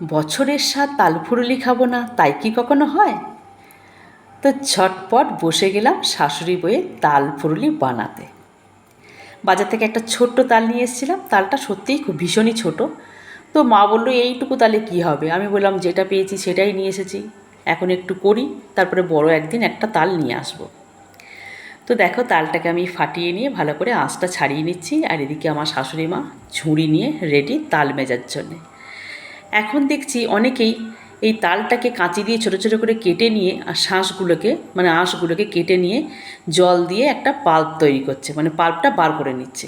বছরের স্বাদ তাল ফুরুলি খাব না, তাই কি কখনো হয়? তো ঝটপট বসে গেলাম শাশুড়ি বইয়ে তাল ফুরুলি বানাতে। বাজার থেকে একটা ছোট্ট তাল নিয়ে এসেছিলাম, তালটা সত্যিই খুব ভীষণই ছোট। তো মা বলল, এইটুকু তালে কি হবে? আমি বললাম, যেটা পেয়েছি সেটাই নিয়ে এসেছি। এখন একটু করি, তারপরে বড় একদিন একটা তাল নিয়ে আসব। তো দেখো, তালটাকে আমি ফাটিয়ে নিয়ে ভালো করে আঁচটা ছাড়িয়ে নিচ্ছি, আর এদিকে আমার শাশুড়ি মা ঝুড়ি নিয়ে রেডি তাল মেজার জন্যে। এখন দেখছি অনেকেই এই তালটাকে কাঁচি দিয়ে ছোটো ছোটো করে কেটে নিয়ে আর শাঁসগুলোকে মানে আঁশগুলোকে কেটে নিয়ে জল দিয়ে একটা পাল্প তৈরি করছে মানে পাল্পটা বার করে নিচ্ছে।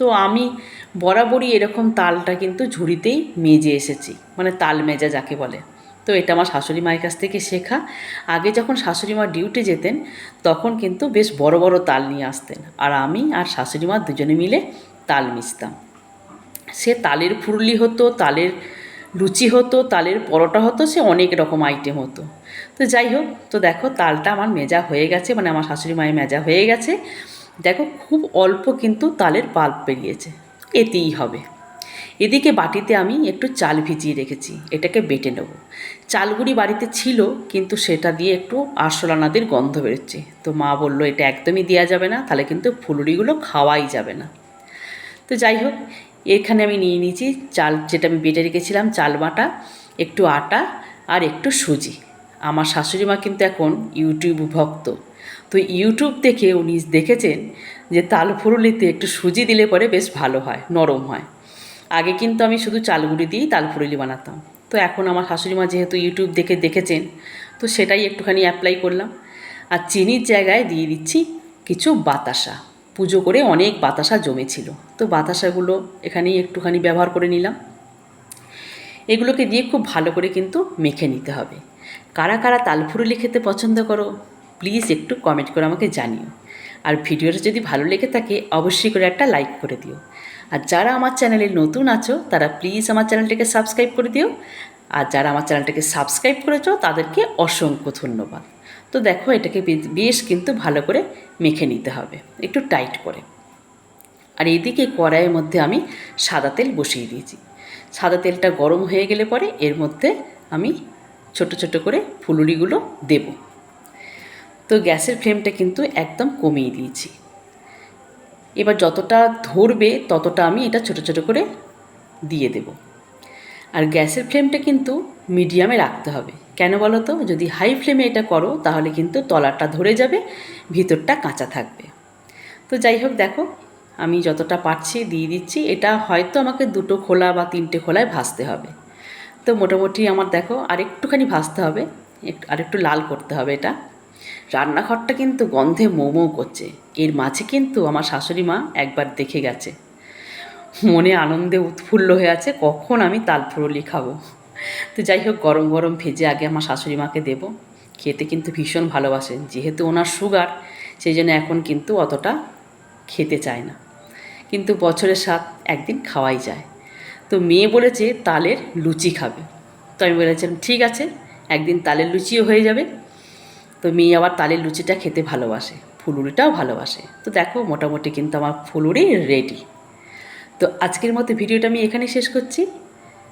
তো আমি বরাবরই এরকম তালটা কিন্তু ঝুড়িতেই মেজে এসেছি মানে তাল মেজা যাকে বলে। তো এটা আমার শাশুড়ি মায়ের কাছ থেকে শেখা। আগে যখন শাশুড়ি মা ডিউটি যেতেন, তখন কিন্তু বেশ বড় বড় তাল নিয়ে আসতেন। আর আমি আর শাশুড়ি মা দুজনে মিলে তাল মিশতাম। সে তালের ফুরলি হতো, তালের লুচি হতো, তালের পরোটা হতো, সে অনেক রকম আইটেম হতো। তো যাই হোক, তো দেখো তালটা আমার মেজা হয়ে গেছে মানে আমার শাশুড়ি মায়ের মেজা হয়ে গেছে। দেখো খুব অল্প কিন্তু তালের পাল্প বেরিয়েছে, এতেই হবে। এদিকে বাটিতে আমি একটু চাল ভিজিয়ে রেখেছি, এটাকে বেটে নেব। চালগুড়ি বাড়িতে ছিল, কিন্তু সেটা দিয়ে একটু আরশোলানাদের গন্ধ বেরোচ্ছে। তো মা বলল, এটা একদমই দেওয়া যাবে না, তাহলে কিন্তু ফুলুরিগুলো খাওয়াই যাবে না। তো যাই হোক এখানে আমি নিয়ে নিয়েছি চাল, যেটা আমি বেটে রেখেছিলাম, চাল বাটা, একটু আটা আর একটু সুজি। আমার শাশুড়ি মা কিন্তু এখন ইউটিউব ভক্ত। তো ইউটিউব দেখে উনি দেখেছেন যে তাল ফুরুলিতে একটু সুজি দিলে পরে বেশ ভালো হয়, নরম হয়। আগে কিন্তু আমি শুধু চালগুড়ি দিয়েই তাল ফুরুলি বানাতাম। তো এখন আমার শাশুড়ি মা যেহেতু ইউটিউব দেখে দেখেছেন, তো সেটাই একটুখানি অ্যাপ্লাই করলাম। আর চিনির জায়গায় দিয়ে দিচ্ছি কিছু বাতাসা। পুজো করে অনেক বাতাসা জমেছিল। তো বাতাসাগুলো এখানেই একটুখানি ব্যবহার করে নিলাম। এগুলোকে দিয়ে খুব ভালো করে কিন্তু মেখে নিতে হবে। কারা কারা তালফুরুলি খেতে পছন্দ করো, প্লিজ একটু কমেন্ট করে আমাকে জানিও। আর ভিডিওটা যদি ভালো লেগে থাকে, অবশ্যই করে একটা লাইক করে দিও। আর যারা আমার চ্যানেলে নতুন আছো, তারা প্লিজ আমার চ্যানেলটাকে সাবস্ক্রাইব করে দিও। আর যারা আমার চ্যানেলটাকে সাবস্ক্রাইব করেছ, তাদেরকে অসংখ্য ধন্যবাদ। তো দেখো এটাকে বেশ কিন্তু ভালো করে মেখে নিতে হবে, একটু টাইট করে। আর এইদিকে কড়াইয়ের মধ্যে আমি সাদা তেল বসিয়ে দিয়েছি। সাদা তেলটা গরম হয়ে গেলে পরে এর মধ্যে আমি ছোট ছোট করে ফুলুরিগুলো দেব। তো গ্যাসের ফ্লেমটা কিন্তু একদম কমিয়ে দিয়েছি। এবার যতটা ধরবে ততটা আমি এটা ছোট ছোট করে দিয়ে দেব। আর গ্যাসের ফ্লেমটা কিন্তু মিডিয়ামে রাখতে হবে। কেন বলো তো? যদি হাই ফ্লেমে এটা করো, তাহলে কিন্তু তলাটা ধরে যাবে, ভিতরটা কাঁচা থাকবে। তো যাই হোক, দেখো, আমি যতটা পারছি দিয়ে দিচ্ছি। এটা হয়তো আমাকে দুটো খোলা বা তিনটে খোলায় ভাজতে হবে। তো মোটামুটি আমার দেখো আর একটুখানি ভাজতে হবে। একটু, আরেকটু লাল করতে হবে এটা। রান্নাঘরটা কিন্তু গন্ধে মোমো করছে। এর মাঝে কিন্তু আমার শাশুড়ি মা একবার দেখে গেছে। মনে আনন্দে উৎফুল্ল হয়ে আছে, কখন আমি তালফুরলি খাব। তো যাই হোক, গরম গরম ভেজে আগে আমার শাশুড়ি মাকে দেবো। খেতে কিন্তু ভীষণ ভালোবাসেন যেহেতু ওনার সুগার সেই জন্য এখন কিন্তু অতটা খেতে চায় না। কিন্তু বছরের সাত একদিন খাওয়াই যায়। তো মেয়ে বলেছে তালের লুচি খাবে। তো আমি বলেছিলাম, ঠিক আছে, একদিন তালের লুচিও হয়ে যাবে। তো মেয়ে আবার তালের লুচিটা খেতে ভালোবাসে, ফুলুরিটাও ভালোবাসে। তো দেখো, মোটামুটি কিন্তু আমার ফুলুরি রেডি তো আজকের মতো ভিডিওটা আমি এখানেই শেষ করছি।